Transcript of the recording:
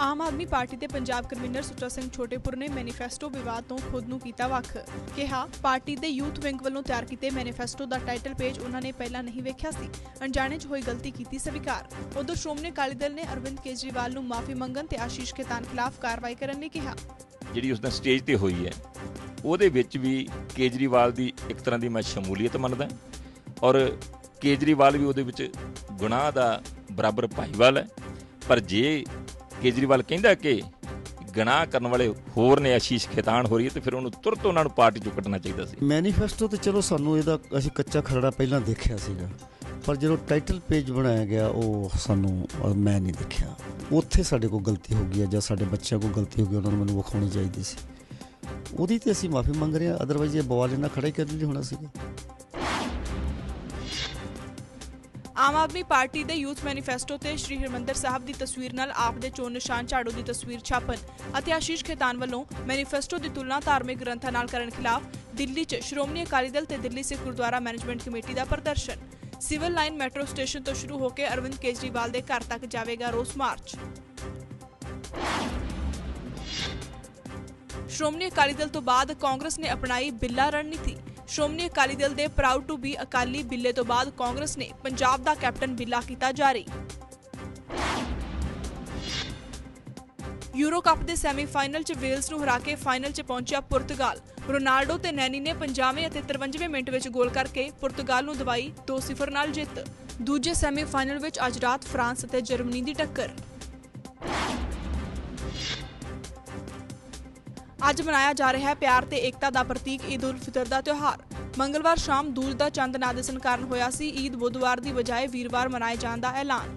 ਆਮ Aadmi party ਦੇ Punjab convener Sucha Singh Chhotepur ਨੇ manifesto ਵਿਵਾਦ ਤੋਂ ਖੁਦ ਨੂੰ ਕੀਤਾ ਵੱਖ। ਕਿਹਾ, ਪਾਰਟੀ ਦੇ ਯੂਥ ਵਿੰਗ ਵੱਲੋਂ ਤਿਆਰ ਕੀਤੇ ਮੈਨੀਫੈਸਟੋ ਦਾ ਟਾਈਟਲ ਪੇਜ ਉਹਨਾਂ ਨੇ ਪਹਿਲਾਂ ਨਹੀਂ ਵੇਖਿਆ ਸੀ। ਅਣਜਾਣੇ 'ਚ ਹੋਈ ਗਲਤੀ ਕੀਤੀ ਸਵੀਕਾਰ ਉਧਰ ਸ਼੍ਰੋਮਣੀ ਅਕਾਲੀ ਦਲ ਨੇ ਅਰਵਿੰਦ ਕੇਜਰੀਵਾਲ ਨੂੰ ਮਾਫੀ ਮੰਗਣ ਤੇ ਆਸ਼ੀਸ਼ ਖੇਤਾਨ ਖਿਲਾਫ ਕਾਰਵਾਈ ਕਰਨ ਲਈ ਕਿਹਾ। ਜਿਹੜੀ ਉਸ ਦਾ ਸਟੇਜ ਤੇ ਹੋਈ ਹੈ, ਉਹਦੇ ਵਿੱਚ ਵੀ ਕੇਜਰੀਵਾਲ ਦੀ ਇੱਕ ਤਰ੍ਹਾਂ ਦੀ ਮੈਂ ਸ਼ਮੂਲੀਅਤ ਮੰਨਦਾ ਔਰ ਕੇਜਰੀਵਾਲ ਵੀ ਉਹਦੇ ਵਿੱਚ ਗੁਨਾਹ ਦਾ ਬਰਾਬਰ ਭਾਈਵਾਲ ਹੈ। ਪਰ ਜੇ ਕੇਜਰੀਵਾਲ ਕਹਿੰਦਾ ਕਿ ਗੁਨਾਹ ਕਰਨ ਵਾਲੇ ਹੋਰ ਨੇ ਆਸ਼ੀਸ਼ ਖੇਤਾਨ ਹੋ ਰਹੀ ਹੈ ਤੇ ਫਿਰ ਉਹਨੂੰ ਤੁਰਤ ਉਹਨਾਂ ਨੂੰ ਪਾਰਟੀ ਚੋਂ ਕੱਢਣਾ ਚਾਹੀਦਾ ਸੀ। ਮੈਨੀਫੈਸਟੋ ਤੇ ਚਲੋ ਸਾਨੂੰ ਇਹਦਾ ਅਸੀਂ ਕੱਚਾ ਖਰੜਾ ਪਹਿਲਾਂ ਦੇਖਿਆ ਸੀਗਾ, ਪਰ ਜਦੋਂ ਟਾਈਟਲ ਪੇਜ ਬਣਾਇਆ ਗਿਆ, ਉਹ ਸਾਨੂੰ ਮੈਂ ਨਹੀਂ ਦੇਖਿਆ। ਉੱਥੇ ਸਾਡੇ ਕੋਲ ਗਲਤੀ ਹੋ ਗਈ ਹੈ ਜਾਂ ਸਾਡੇ ਬੱਚਿਆਂ ਕੋਲ ਗਲਤੀ ਹੋ ਗਈ, ਉਹਨਾਂ ਨੂੰ ਮੈਨੂੰ ਵਿਖਾਉਣੀ ਚਾਹੀਦੀ ਸੀ। ਉਹਦੀ ਤੇ ਅਸੀਂ ਮਾਫੀ ਮੰਗ ਰਹੇ ਹਾਂ ਅਦਰਵਾਈਜ਼ ਇਹ ਬਵਾਲ ਇਹਨਾਂ ਖੜਾ ਹੀ ਕਰਨ ਲਈ ਹੋਣਾ ਸੀਗਾ। ਆਮ ਆਦਮੀ ਪਾਰਟੀ ਦੇ ਯੂਥ ਮੈਨੀਫੈਸਟੋ ਤੇ ਸ਼੍ਰੀ ਹਰਮੰਦਰ ਸਾਹਿਬ ਦੀ ਤਸਵੀਰ ਨਾਲ ਆਪ ਦੇ ਚੋਣ ਨਿਸ਼ਾਨ ਝਾੜੂ ਦੀ ਤਸਵੀਰ ਛਾਪਣ ਅਤੇ ਆਸ਼ੀਸ਼ ਖੇਤਾਨ ਵੱਲੋਂ ਮੈਨੀਫੈਸਟੋ ਦੀ ਤੁਲਨਾ ਧਾਰਮਿਕ ਗ੍ਰੰਥਾਂ ਨਾਲ ਕਰਨ ਖਿਲਾਫ ਦਿੱਲੀ 'ਚ ਸ਼੍ਰੋਮਣੀ ਅਕਾਲੀ ਦਲ ਤੇ ਦਿੱਲੀ ਸਿੱਖ ਗੁਰਦੁਆਰਾ ਮੈਨੇਜਮੈਂਟ ਕਮੇਟੀ ਦਾ ਪ੍ਰਦਰਸ਼ਨ। ਸਿਵਲ ਲਾਈਨ ਮੈਟਰੋ ਸਟੇਸ਼ਨ ਤੋਂ ਸ਼ੁਰੂ ਹੋ ਕੇ ਅਰਵਿੰਦ ਕੇਜਰੀਵਾਲ ਦੇ ਘਰ ਤੱਕ ਜਾਵੇਗਾ ਰੋਸ ਮਾਰਚ। ਸ਼੍ਰੋਮਣੀ ਅਕਾਲੀ ਦਲ ਤੋਂ ਬਾਅਦ ਕਾਂਗਰਸ ਨੇ ਅਪਣਾਈ ਬਿੱਲਾ ਰਣਨੀਤੀ। ਸ਼੍ਰੋਮਣੀ ਅਕਾਲੀ ਦਲ ਦੇ ਪ੍ਰਾਊਡ ਟੂ ਬੀ ਅਕਾਲੀ ਬਿੱਲੇ ਤੋਂ ਬਾਅਦ ਕਾਂਗਰਸ ਨੇ ਪੰਜਾਬ ਦਾ ਕੈਪਟਨ ਬਿੱਲਾ ਕੀਤਾ ਜਾਰੀ। ਯੂਰੋ ਕੱਪ ਦੇ ਸੈਮੀਫਾਈਨਲ 'ਚ ਵੇਲਸ ਨੂੰ ਹਰਾ ਕੇ ਫਾਈਨਲ 'ਚ ਪਹੁੰਚਿਆ ਪੁਰਤਗਾਲ। ਰੋਨਾਲਡੋ ਤੇ ਨੈਨੀ ਨੇ 50ਵੇਂ ਅਤੇ 53ਵੇਂ ਮਿੰਟ ਵਿੱਚ ਗੋਲ ਕਰਕੇ ਪੁਰਤਗਾਲ ਨੂੰ ਦਵਾਈ 2-0 ਨਾਲ ਜਿੱਤ। ਦੂਜੇ ਸੈਮੀਫਾਈਨਲ ਵਿੱਚ ਅੱਜ ਰਾਤ ਫਰਾਂਸ ਅਤੇ ਜਰਮਨੀ ਦੀ ਟੱਕਰ। ਅੱਜ ਮਨਾਇਆ ਜਾ ਰਿਹਾ ਹੈ ਪਿਆਰ ਤੇ ਏਕਤਾ ਦਾ ਪ੍ਰਤੀਕ ਈਦ ਉਲ ਫਿਤਰ ਦਾ ਤਿਉਹਾਰ। ਮੰਗਲਵਾਰ ਸ਼ਾਮ ਦੂਜ ਦਾ ਚੰਦ ਨਾ ਦਿਸਣ ਕਾਰਨ ਹੋਇਆ ਸੀ, ਈਦ ਬੁੱਧਵਾਰ ਦੀ ਬਜਾਏ ਵੀਰਵਾਰ ਮਨਾਏ ਜਾਣ ਦਾ ਐਲਾਨ।